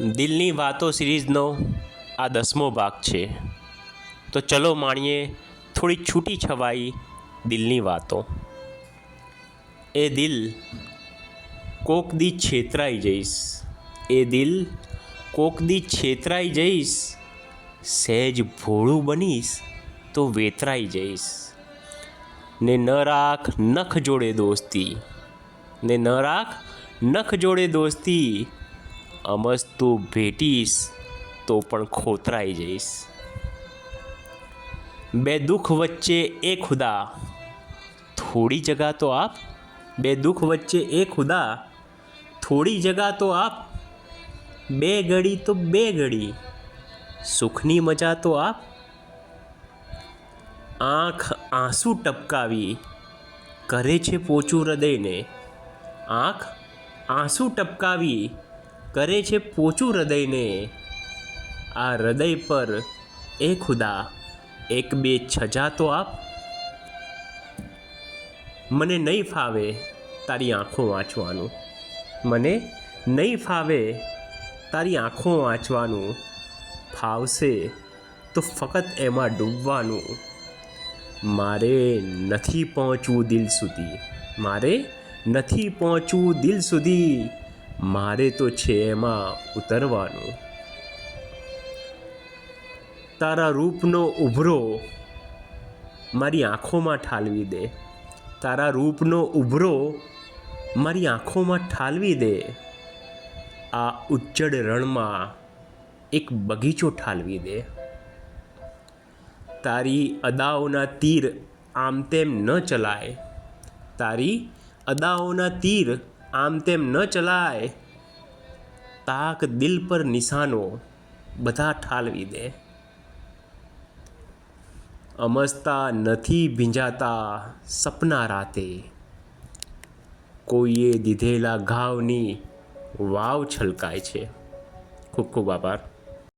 દિલની વાતો સિરીઝનો આ દસમો ભાગ છે. તો ચલો માણીએ થોડી છૂટી છવાઈ દિલની વાતો. એ દિલ કોક દી છેતરાઈ જઈશ. એ દિલ કોક દી છેતરાઈ જઈશ. સહેજ ભોળું બનીશ તો વેતરાઈ જઈશ. ને ન રાખ નખ જોડે દોસ્તી. ને ન રાખ નખ જોડે દોસ્તી અમસ તું ભેટીશ તો પણ ખોતરાઈ જઈશ. બે દુઃખ વચ્ચે એ ખુદા. થોડી જગા તો આપ, બે દુઃખ વચ્ચે એ ખુદા. થોડી જગા તો આપ, બે ઘડી તો બે ઘડી. સુખની મજા તો આપ. આંખ આંસુ ટપકાવી, કરે છે પોચું હૃદયને. આંખ આંસુ ટપકાવી કરે છે પોચું હૃદયને. આ હૃદય પર એ ખુદા, એક બે છજા તો આપ. મને નહીં ફાવે તારી આંખો વાંચવાનું. મને નહીં ફાવે તારી આંખો વાંચવાનું. ફાવશે તો ફક્ત એમાં ડૂબવાનું. મારે નથી પહોંચવું દિલ સુધી. મારે નથી પહોંચવું દિલ સુધી. મારે તો છે એમાં ઉતરવાનું. તારા રૂપનો ઉભરો મારી આંખોમાં ઠાલવી દે. તારા રૂપનો ઉભરો મારી આંખોમાં ઠાલવી દે. આ ઉજ્જડ રણમાં એક બગીચો ઠાલવી દે. તારી અદાઓના તીર આમ તેમ ન ચલાય. તારી અદાઓના તીર આમ તેમ ન ચલાય. તાક દિલ પર નિશાનો બધા ઠાલવી દે. અમસ્તા નથી ભીંજાતા સપના રાતે. કોઈએ દીધેલા ઘાવની વાવ છલકાય છે. ખૂબ ખૂબ આભાર.